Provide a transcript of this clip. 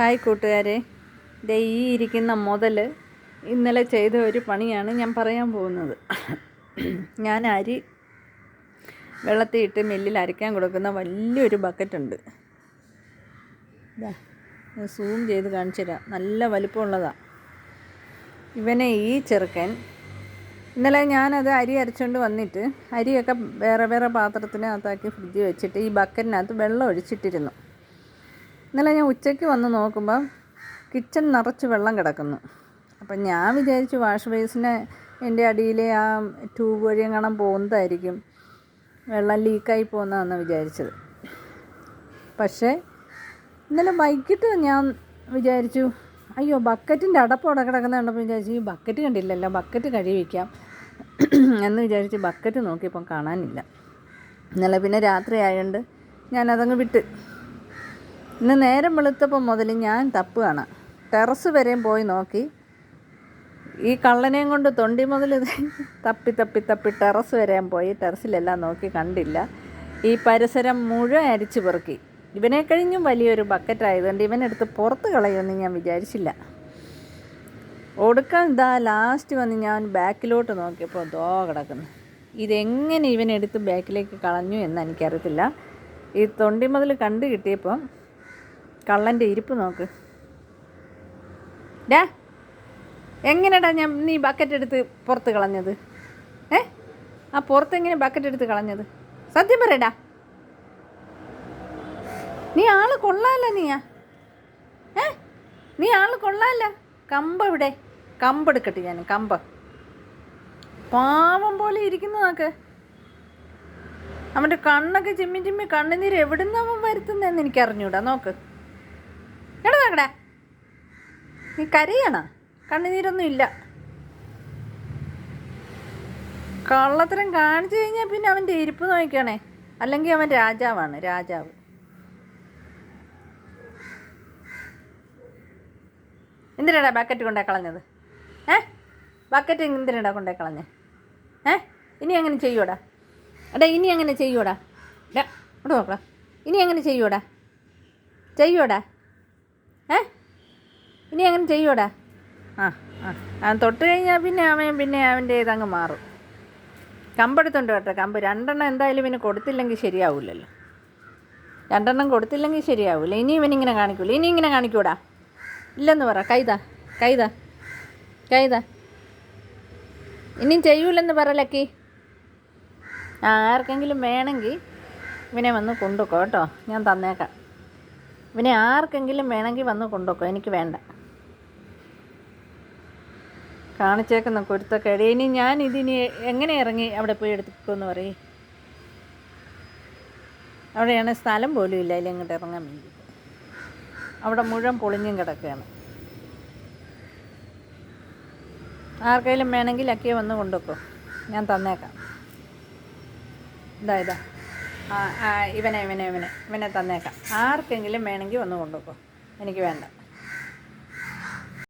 Hi കൂട്ടുകാരെ. ദേ ഈ ഇരിക്കുന്ന മുതൽ ഇന്നലെ ചെയ്ത ഒരു പണിയാണ് ഞാൻ പറയാൻ പോകുന്നത്. ഞാൻ അരി വെള്ളത്തിൽ ഇട്ട് മില്ലിൽ അരയ്ക്കാൻ കൊടുക്കുന്ന വലിയൊരു ബക്കറ്റുണ്ട്. സൂം ചെയ്ത് കാണിച്ചു തരാം. നല്ല വലിപ്പമുള്ളതാണ് ഇവനെ ഈ ചെറുക്കൻ ഇന്നലെ ഞാനത് അരി അരച്ചുകൊണ്ട് വന്നിട്ട് അരിയൊക്കെ വേറെ വേറെ പാത്രത്തിനകത്താക്കി ഫ്രിഡ്ജിൽ വെച്ചിട്ട് ഈ ബക്കറ്റിനകത്ത് വെള്ളം ഒഴിച്ചിട്ടിരുന്നു. ഇന്നലെ ഞാൻ ഉച്ചയ്ക്ക് വന്ന് നോക്കുമ്പോൾ കിച്ചൺ നിറച്ച് വെള്ളം കിടക്കുന്നു. അപ്പം ഞാൻ വിചാരിച്ചു വാഷ് ബേസിന് എന്റെ അടിയിലെ ആ ട്യൂബ് വഴി കാണാൻ പോകുന്നതായിരിക്കും. വെള്ളം ലീക്കായി പോകുന്നതെന്ന് വിചാരിച്ചത്. പക്ഷേ ഇന്നലെ വൈകിട്ട് ഞാൻ വിചാരിച്ചു അയ്യോ ബക്കറ്റിന്റെ അടപ്പ് അവിടെ കിടക്കുന്ന കണ്ടപ്പോൾ വിചാരിച്ചു ഈ ബക്കറ്റ് കണ്ടില്ലല്ലോ ബക്കറ്റ് കഴുകി വയ്ക്കാം എന്ന് വിചാരിച്ച് ബക്കറ്റ് നോക്കിയപ്പം കാണാനില്ല. ഇന്നലെ പിന്നെ രാത്രി ആയതുകൊണ്ട് ഞാനതങ്ങ് വിട്ട്. ഇന്ന് നേരം വെളുത്തപ്പം മുതൽ ഞാൻ തപ്പുകയാണ്. ടെറസ് വരെയും പോയി നോക്കി. ഈ കള്ളനെയും കൊണ്ട് തൊണ്ടി മുതൽ തപ്പി തപ്പി തപ്പി ടെറസ് വരെയും പോയി. ടെറസിലെല്ലാം നോക്കി കണ്ടില്ല. ഈ പരിസരം മുഴുവൻ അരിച്ചു പെറുക്കി. ഇവനെ കഴിഞ്ഞും വലിയൊരു ബക്കറ്റ് ആയതുകൊണ്ട് ഇവനെടുത്ത് പുറത്ത് കളയുമെന്ന് ഞാൻ വിചാരിച്ചില്ല. ഒടുക്കാൻ ഇതാ ലാസ്റ്റ് വന്ന് ഞാൻ ബാക്കിലോട്ട് നോക്കിയപ്പോൾ ദോ കിടക്കുന്നു. ഇതെങ്ങനെ ഇവനെടുത്ത് ബാക്കിലേക്ക് കളഞ്ഞു എന്ന് എനിക്കറിയത്തില്ല. ഈ തൊണ്ടി മുതൽ കണ്ടു കിട്ടിയപ്പം കള്ളന്റെ ഇരിപ്പ് നോക്ക്. ഡാ എങ്ങനെടാ ഞാൻ നീ ബക്കറ്റ് എടുത്ത് പുറത്ത് കളഞ്ഞത്? ഏ? ആ പുറത്ത് എങ്ങനെ ബക്കറ്റ് എടുത്ത് കളഞ്ഞത്? സത്യം പറയടാ. നീ ആൾ കൊള്ളാല്ല നീയാ. ഏ? നീ ആൾ കൊള്ളാല്ല. കമ്പ ഇവിടെ കമ്പ് എടുക്കട്ടെ ഞാൻ കമ്പ്. പാവം പോലെ ഇരിക്കുന്നു നോക്ക് അവന്റെ കണ്ണൊക്കെ ചിമ്മി ചിമ്മി കണ്ണുനീര് എവിടുന്ന് അവൻ വരുത്തുന്നതെന്ന് എനിക്കറിഞ്ഞൂടാ നോക്ക്. എടാ നീ കരയണ? കണ്ണുനീരൊന്നും ഇല്ല. കള്ളത്തരം കാണിച്ചു കഴിഞ്ഞാൽ പിന്നെ അവന്റെ ഇരിപ്പ് നോക്കണേ അല്ലെങ്കിൽ അവൻ രാജാവാണ് രാജാവ്. എന്തിനാടാ ബക്കറ്റ് കൊണ്ടേ കളഞ്ഞത്? ഏ? ബക്കറ്റ് എന്തിനാടാ കൊണ്ടേ കളഞ്ഞേ? ഏ? ഇനി അങ്ങനെ ചെയ്യൂടാ എടാ ഇനി അങ്ങനെ ചെയ്യൂടാ ഇങ്ങോട്ട് നോക്കടാ ഇനി അങ്ങനെ ചെയ്യൂടാ ചെയ്യൂടാ ഏ? ഇനി അങ്ങനെ ചെയ്യൂടാ ആ ആ. തൊട്ട് കഴിഞ്ഞാൽ പിന്നെ അവൻ പിന്നെ അവന്റെ ഇതങ്ങ് മാറും. കമ്പെടുത്തുണ്ട് കേട്ടോ. കമ്പ് രണ്ടെണ്ണം എന്തായാലും ഇവന് കൊടുത്തില്ലെങ്കിൽ ശരിയാവില്ലല്ലോ രണ്ടെണ്ണം കൊടുത്തില്ലെങ്കിൽ ശരിയാവില്ല ഇനി ഇവനിങ്ങനെ കാണിക്കൂല. ഇനി ഇങ്ങനെ കാണിക്കൂടാ. ഇല്ലെന്ന് പറ. കൈതാ കൈതാ കൈതാ ഇനിയും ചെയ്യൂലെന്ന് പറ ലക്കി. ആ ആർക്കെങ്കിലും വേണമെങ്കിൽ ഇവനെ വന്ന് കൊണ്ടുക്കോ കേട്ടോ. ഞാൻ തന്നേക്കാം. ഇവനെ ആർക്കെങ്കിലും വേണമെങ്കിൽ വന്ന് കൊണ്ടുക്കോ എനിക്ക് വേണ്ട. കാണിച്ചേക്കുന്ന കുരുത്തക്കേട് ഇനി ഞാൻ ഇതിനി എങ്ങനെ ഇറങ്ങി അവിടെ പോയി എടുത്തിക്കുമെന്ന് പറയും. അവിടെയാണ് സ്ഥലം പോലും ഇല്ല അതിൽ അങ്ങോട്ട് ഇറങ്ങാൻ വേണ്ടി. അവിടെ മുഴുവൻ പൊളിഞ്ഞും കിടക്കുകയാണ്. ആർക്കെങ്കിലും വേണമെങ്കിൽ അക്കിയെ വന്ന് കൊണ്ടുവെക്കോ ഞാൻ തന്നേക്കാം. ഇതാ ഇതാ. ഇവനെ ഇവനെ ഇവനെ ഇവനെ തന്നേക്കാം. ആർക്കെങ്കിലും വേണമെങ്കിൽ ഒന്ന് കൊണ്ടുപോകും എനിക്ക് വേണ്ട.